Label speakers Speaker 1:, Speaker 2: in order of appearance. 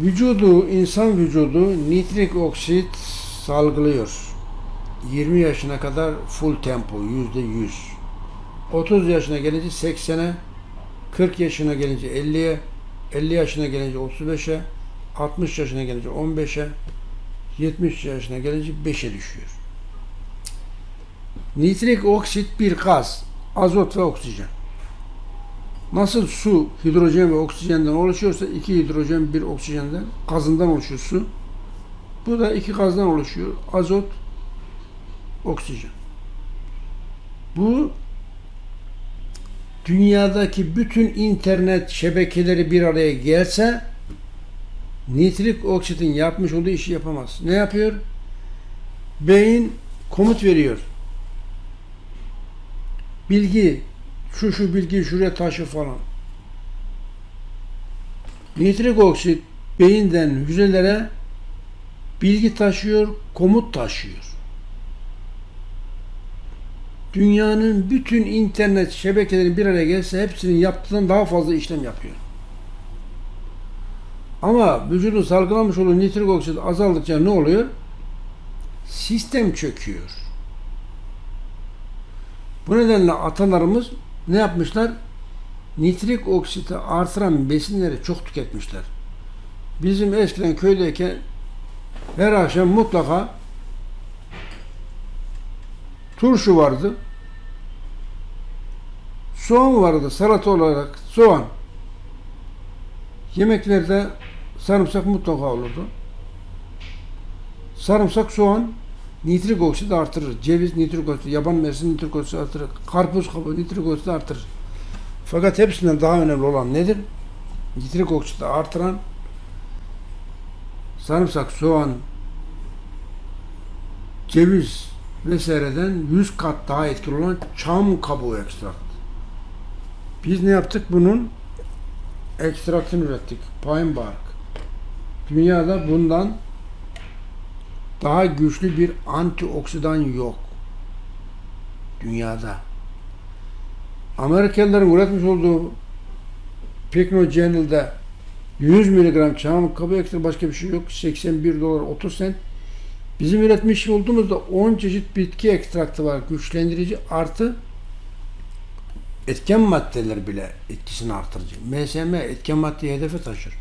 Speaker 1: Vücudu, insan vücudu nitrik oksit salgılıyor. 20 yaşına kadar full tempo, yüzde yüz. 30 yaşına gelince 80'e, 40 yaşına gelince 50'ye, 50 yaşına gelince 35'e, 60 yaşına gelince 15'e, 70 yaşına gelince 5'e düşüyor. Nitrik oksit bir gaz, azot ve oksijen. Nasıl su hidrojen ve oksijenden oluşuyorsa iki hidrojen bir oksijenden gazından oluşuyor su. Bu da iki gazdan oluşuyor. Azot, oksijen. Bu dünyadaki bütün internet şebekeleri bir araya gelse nitrik oksitin yapmış olduğu işi yapamaz. Ne yapıyor? Beyin komut veriyor. Bilgi şu şu bilgiyi şuraya taşı falan. Nitrik oksit beyinden hücrelere bilgi taşıyor, komut taşıyor. Dünyanın bütün internet şebekeleri bir araya gelse hepsinin yaptığından daha fazla işlem yapıyor. Ama vücudun salgılamış olduğu nitrik oksit azaldıkça ne oluyor? Sistem çöküyor. Bu nedenle atalarımız ne yapmışlar? Nitrik oksiti artıran besinleri çok tüketmişler. Bizim eskiden köydeyken her akşam mutlaka turşu vardı. Soğan vardı salata olarak soğan. Yemeklerde sarımsak mutlaka olurdu. Sarımsak, soğan nitrik oksit artırır. Ceviz nitrik oksit, yaban mersini nitrik oksit artırır. Karpuz kabuğu nitrik oksit artırır. Fakat hepsinden daha önemli olan nedir? Nitrik oksiti artıran sarımsak, soğan, ceviz vesaireden 100 kat daha etkili olan çam kabuğu ekstraktı. Biz ne yaptık? Bunun ekstraktını ürettik. Pine bark. Dünyada bundan daha güçlü bir antioksidan yok. Dünyada. Amerikalıların üretmiş olduğu Picnogenil'de 100 miligram çam kabuğu ekstra başka bir şey yok. 81 dolar 30 sent. Bizim üretmiş olduğumuzda 10 çeşit bitki ekstraktı var. Güçlendirici artı etken maddeler bile etkisini artırıcı. MSM etken maddeyi hedefe taşır.